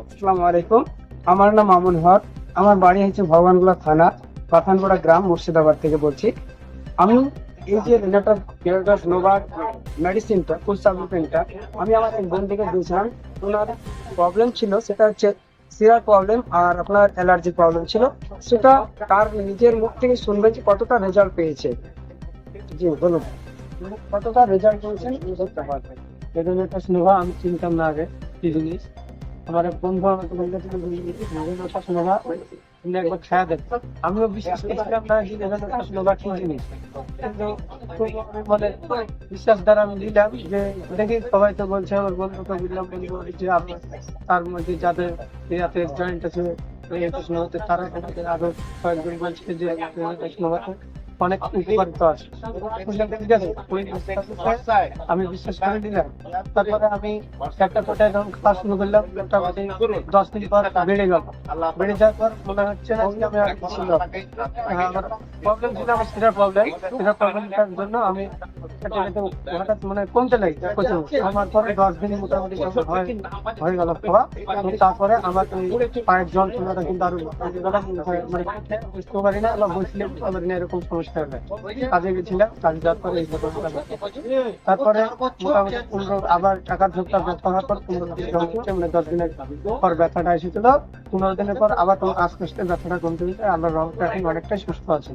আসসালামু আলাইকুম। আমার নাম মামুন হক। আমার বাড়ি হচ্ছে ভগবানগোলা থানা পাথানপাড়া গ্রাম, মুর্শিদাবাদ থেকে বলছি। আমি এই যে কেরাটাস নোভার মেডিসিনটা ফুল আমি আমার এক বোন থেকে দিয়েছিলাম ওনার প্রবলেম ছিল, সেটা হচ্ছে সিরার প্রবলেম আর আপনার অ্যালার্জি প্রবলেম ছিল। সেটা তার নিজের মুখ থেকে শুনবেন যে কতটা রেজাল্ট পেয়েছে। জি, বলুন। কতটা রেজাল্ট পেয়েছেন এই রেডিনেটাস নোভা আমি চিনতাম না আগে, কি জিনিস? আমার বন্ধু একবার খেয়া দেখ। আমিও বিশ্বাস করছিলাম না যে কি জিনিস মানে বিশ্বাস দ্বারা আমি দিলাম যে, দেখি সবাই তো বলছে, আমার বন্ধুকে বুঝলাম বন্ধু যে আপনার তার মধ্যে যাদের ইয়াতে জয়েন্ট আছে তারা আরও কয়েকজন বলছে যে রেডিনেটাস নোভাতে অনেক উপকারিতা আছে ঠিক আছে আমি বিশ্বাস করে দিলাম তারপরে আমি একটা কোটায় যখন খাওয়া শুরু করলাম মোটামুটি দশ দিন পর বেড়ে গেল বেড়ে যাওয়ার পর মনে হচ্ছে না আমি আর প্রবলেম ছিল আমার সেটার প্রবলেম সেটার প্রবলেমটার জন্য আমি হঠাৎ মানে কমতে লাগে আমার পরে দশ দিন মোটামুটি হয়ে গেল খাওয়া তারপরে আমার পায়ের যন্ত্রণাটা কিন্তু আরও মানে বুঝতে পারি না বা বসলে পারি না এরকম সমস্যা হয় কাজে গেছিলাম, কাজে যাওয়ার পরে। তারপরে মোটামুটি পনেরো, আবার টাকার ঝোঁকটা ব্যর্থ হওয়ার পর পনেরো দিন মানে দশ দিনের পর ব্যথাটা এসেছিল পনেরো দিনের পর আবার তোমার আস্তে আস্তে ব্যথাটা কমতে আমার রহমতে এখন অনেকটাই সুস্থ আছে